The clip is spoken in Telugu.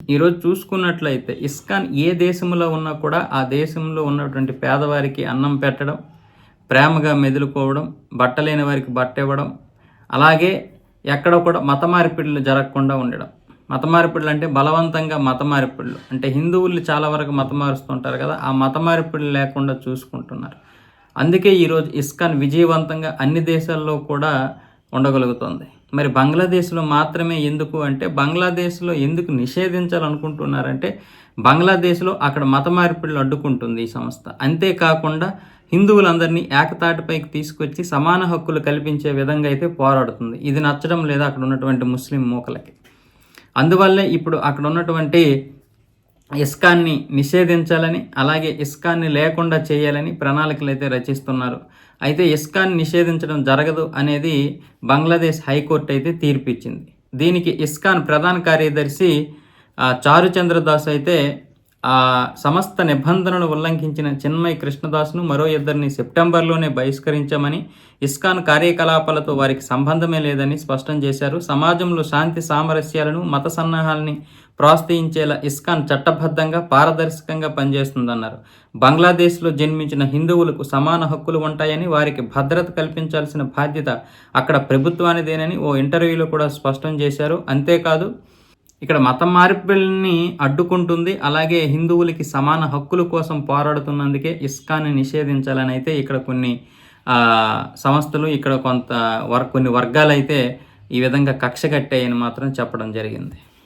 ఈరోజు చూసుకున్నట్లయితే ఇస్కాన్ ఏ దేశంలో ఉన్నా కూడా ఆ దేశంలో ఉన్నటువంటి పేదవారికి అన్నం పెట్టడం ప్రేమగా మెదులుకోవడం బట్టలేని వారికి బట్ట ఇవ్వడం అలాగే ఎక్కడ కూడా మత మార్పిడులు జరగకుండా ఉండడం. మత మార్పిడులు అంటే బలవంతంగా మత మార్పిడులు. అంటే హిందువులు చాలా వరకు మత మారుస్తుంటారు కదా ఆ మత మార్పిడులు లేకుండా చూసుకుంటున్నారు. అందుకే ఈరోజు ఇస్కాన్ విజయవంతంగా అన్ని దేశాల్లో కూడా ఉండగలుగుతుంది. మరి బంగ్లాదేశ్లో మాత్రమే ఎందుకు అంటే బంగ్లాదేశ్లో ఎందుకు నిషేధించాలనుకుంటున్నారంటే బంగ్లాదేశ్లో అక్కడ మత మార్పిడులు అడ్డుకుంటుంది ఈ సంస్థ. అంతేకాకుండా హిందువులందరినీ ఏకతాటిపైకి తీసుకొచ్చి సమాన హక్కులు కల్పించే విధంగా అయితే పోరాడుతుంది. ఇది నచ్చడం లేదా అక్కడ ఉన్నటువంటి ముస్లిం మూకలకి. అందువల్లే ఇప్పుడు అక్కడ ఉన్నటువంటి ఇస్కాన్ని నిషేధించాలని అలాగే ఇస్కాన్ని లేకుండా చేయాలని ప్రణాళికలు అయితే రచిస్తున్నారు. అయితే ఇస్కాన్ నిషేధించడం జరగదు అనేది బంగ్లాదేశ్ హైకోర్టు అయితే తీర్పిచ్చింది. దీనికి ఇస్కాన్ ప్రధాన కార్యదర్శి చారుచంద్రదాస్ అయితే ఆ సమస్త నిబంధనలు ఉల్లంఘించిన చిన్మయ్ కృష్ణదాస్ను మరో ఇద్దరిని సెప్టెంబర్లోనే బహిష్కరించామని ఇస్కాన్ కార్యకలాపాలతో వారికి సంబంధమే లేదని స్పష్టం చేశారు. సమాజంలో శాంతి సామరస్యాలను మత సన్నాహాలని ప్రోత్సహించేలా ఇస్కాన్ చట్టబద్ధంగా పారదర్శకంగా పనిచేస్తుందన్నారు. బంగ్లాదేశ్లో జన్మించిన హిందువులకు సమాన హక్కులు ఉంటాయని వారికి భద్రత కల్పించాల్సిన బాధ్యత అక్కడ ప్రభుత్వానిదేనని ఓ ఇంటర్వ్యూలో కూడా స్పష్టం చేశారు. అంతేకాదు ఇక్కడ మత మార్పుల్ని అడ్డుకుంటుంది. అలాగే హిందువులకి సమాన హక్కుల కోసం పోరాడుతున్నందుకే ఇస్కాన్ని నిషేధించాలని అయితే ఇక్కడ కొన్ని సంస్థలు ఇక్కడ కొంత వర్ కొన్ని వర్గాలు అయితే ఈ విధంగా కక్ష కట్టాయని మాత్రం చెప్పడం జరిగింది.